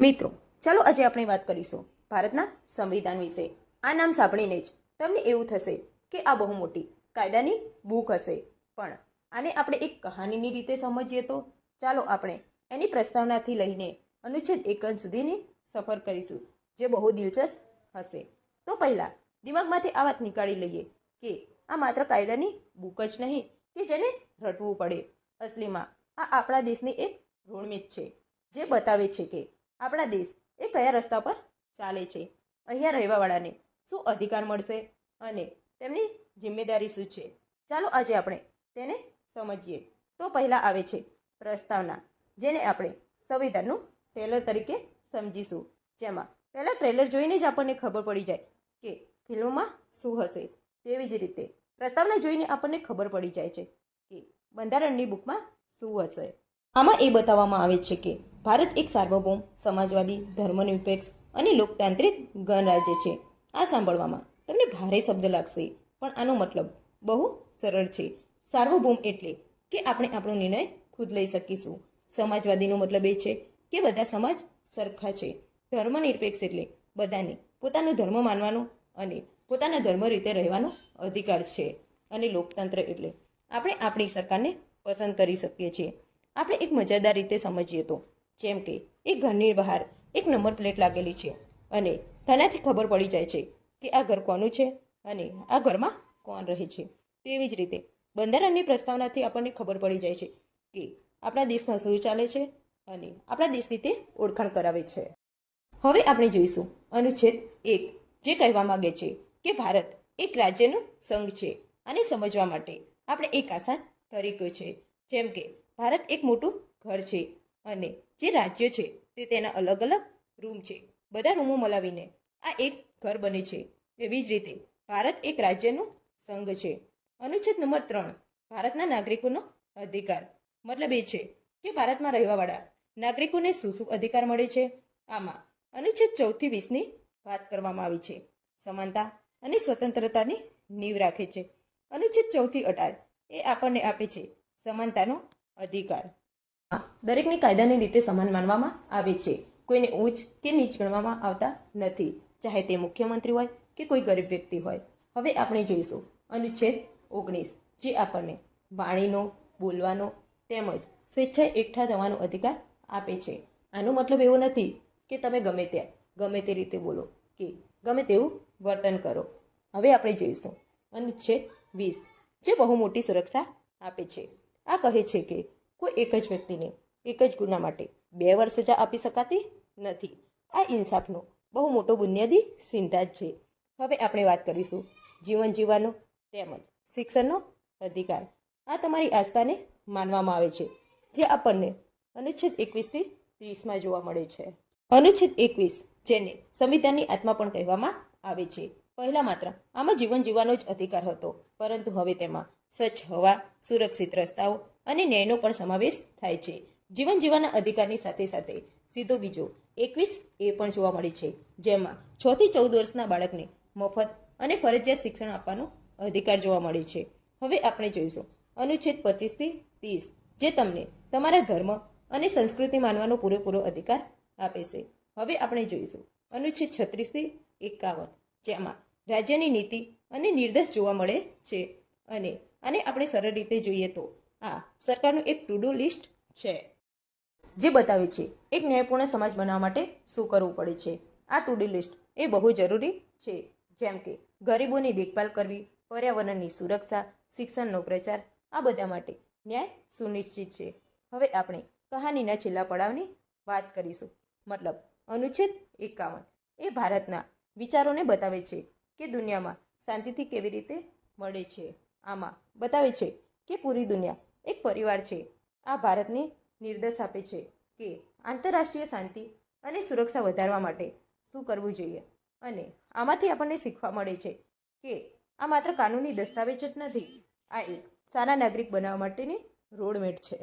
મિત્રો, ચાલો આજે આપણે વાત કરીશું ભારતના સંવિધાન વિશે. આ નામ સાંભળીને જ તમને એવું થશે કે આ બહુ મોટી કાયદાની બુક હશે. પણ આને આપણે એક કહાનીની રીતે સમજીએ તો ચાલો આપણે એની પ્રસ્તાવનાથી લઈને અનુચ્છેદ એક સુધીની સફર કરીશું, જે બહુ દિલચસ્પ હશે. તો પહેલાં દિમાગમાંથી આ વાત નીકાળી લઈએ કે આ માત્ર કાયદાની બુક જ નહીં, કે જેને રટવું પડે. અસલીમાં આ આપણા દેશની એક ઋણમિત છે, જે બતાવે છે કે આપણા દેશ એ કયા રસ્તા પર ચાલે છે? અહીંયા રહેવાવાળાને શું અધિકાર મળશે? અને તેમની જિમ્મેદારી શું છે? ચાલો આજે આપણે તેને સમજીએ. તો પહેલાં આવે છે પ્રસ્તાવના, જેને આપણે સંવિધાનનું ટ્રેલર તરીકે સમજીશું. જેમાં પહેલાં ટ્રેલર જોઈને જ આપણને ખબર પડી જાય કે ફિલ્મમાં શું હશે. તેવી જ રીતે પ્રસ્તાવના જોઈને આપણને ખબર પડી જાય છે કે બંધારણની બુકમાં શું હશે. આમાં એ બતાવવામાં આવે છે કે ભારત એક સાર્વભૌમ, સમાજવાદી, ધર્મનિરપેક્ષ અને લોકતાંત્રિક ગણરાજ્ય છે. આ સાંભળવામાં તમને ભારે શબ્દ લાગશે, પણ આનો મતલબ બહુ સરળ છે. સાર્વભૌમ એટલે કે આપણે આપણો નિર્ણય ખુદ લઈ શકીશું. સમાજવાદીનો મતલબ એ છે કે બધા સમાજ સરખા છે. ધર્મનિરપેક્ષ એટલે બધાને પોતાનો ધર્મ માનવાનો અને પોતાના ધર્મ રીતે રહેવાનો અધિકાર છે. અને લોકતંત્ર એટલે આપણે આપણી સરકારને પસંદ કરી શકીએ છીએ. આપણે એક મજાદાર રીતે સમજીએ તો. જેમ કે, એક ઘરની બહાર એક નંબર પ્લેટ લાગેલી છે અને તેનાથી ખબર પડી જાય છે કે આ ઘર કોનું છે અને આ ઘરમાં કોણ રહે છે. તેવી જ રીતે બંધારણની પ્રસ્તાવનાથી આપણને ખબર પડી જાય છે કે આપણા દેશમાં શું ચાલે છે અને આપણા દેશની તે ઓળખાણ કરાવે છે. હવે આપણે જોઈશું અનુચ્છેદ એક જે કહેવા માગે છે કે ભારત એક રાજ્યનું સંઘ છે અને સમજવા માટે આપણે એક આસાન તરીકો છે. જેમ કે ભારત એક મોટું ઘર છે અને જે રાજ્ય છે તે તેના અલગ અલગ રૂમ છે. બધા રૂમો મલાવીને આ એક ઘર બને છે. એવી જ રીતે ભારત એક રાજ્યનો સંઘ છે. અનુચ્છેદ નંબર ત્રણ, ભારતના નાગરિકોનો અધિકાર. મતલબ એ છે કે ભારતમાં રહેવાવાળા નાગરિકોને શું શું અધિકાર મળે છે? આમાં અનુચ્છેદ ચૌદથી વીસની વાત કરવામાં આવી છે. સમાનતા અને સ્વતંત્રતાની નીવ રાખે છે. અનુચ્છેદ ચૌદથી અઢાર એ આપણને આપે છે સમાનતાનો અધિકાર. દરેકને કાયદાની રીતે સમાન માનવામાં આવે છે. કોઈને ઉચ્ચ કે નીચ ગણવામાં આવતા નથી. ચાહે તે મુખ્યમંત્રી હોય કે કોઈ ગરીબ વ્યક્તિ હોય. હવે આપણે જોઈશું. અનુચ્છેદ ઓગણીસ, જે આપણને વાણીનો, બોલવાનો તેમજ સ્વેચ્છાએ એકઠા થવાનો અધિકાર આપે છે. આનો મતલબ એવો નથી કે તમે ગમે ત્યાં, ગમે તે રીતે બોલો કે ગમે તેવું વર્તન કરો. હવે આપણે જોઈશું. અનુચ્છેદ વીસ, જે બહુ મોટી સુરક્ષા આપે છે. આ કહે છે કે કોઈ એક જ વ્યક્તિને એક જ ગુના માટે બે વર્ષ સજા આપી શકાતી નથી. આ ઇન્સાફનો બહુ મોટો બુનિયાદી સિદ્ધાંત છે. હવે આપણે વાત કરીશું જીવન જીવવાનો તેમજ શિક્ષણનો અધિકાર. આ તમારી આસ્થાને માનવામાં આવે છે, જે આપણને અનુચ્છેદ એકવીસથી ત્રીસમાં જોવા મળે છે. અનુચ્છેદ એકવીસ જેને સંવિધાનની આત્મા પણ કહેવામાં આવે છે. પહેલાં માત્ર આમાં જીવન જીવવાનો જ અધિકાર હતો, પરંતુ હવે તેમાં સ્વચ્છ હવા, સુરક્ષિત રસ્તાઓ અને ન્યાયનો પણ સમાવેશ થાય છે. જીવન જીવવાના અધિકારની સાથે સાથે સીધો બીજો એકવીસ એ પણ જોવા મળે છે, જેમાં છ થી ચૌદ વર્ષના બાળકને મફત અને ફરજિયાત શિક્ષણ આપવાનો અધિકાર જોવા મળે છે. હવે આપણે જોઈશું અનુચ્છેદ પચીસથી ત્રીસ, જે તમને તમારા ધર્મ અને સંસ્કૃતિ માનવાનો પૂરેપૂરો અધિકાર આપે છે. હવે આપણે જોઈશું અનુચ્છેદ છત્રીસથી એકાવન, જેમાં રાજ્યની નીતિ અને નિર્દેશ જોવા મળે છે અને આને આપણે સરળ રીતે જોઈએ તો, આ સરકારનું એક ટુ ડુ લિસ્ટ છે, જે બતાવે છે, એક ન્યાયપૂર્ણ સમાજ બનાવવા માટે શું કરવું પડે છે. આ ટુ ડુ લિસ્ટ એ બહુ જરૂરી છે, જેમ કે ગરીબોની દેખભાલ કરવી, પર્યાવરણની સુરક્ષા, શિક્ષણનો પ્રચાર, આ બધા માટે ન્યાય સુનિશ્ચિત છે. હવે આપણે કહાનીના છેલ્લા પડાવની વાત કરીશું. મતલબ અનુચ્છેદ એકાવન એ ભારતના વિચારોને બતાવે છે કે દુનિયામાં શાંતિથી કેવી રીતે મળે છે. આમાં બતાવે છે કે પૂરી દુનિયા એક પરિવાર છે. આ ભારતને નિર્દેશ આપે છે કે આંતરરાષ્ટ્રીય શાંતિ અને સુરક્ષા વધારવા માટે શું કરવું જોઈએ અને આમાંથી આપણને શીખવા મળે છે કે આ માત્ર કાનૂની દસ્તાવેજ જ નથી, આ એક સારા નાગરિક બનાવવા માટેની રોડમેટ છે.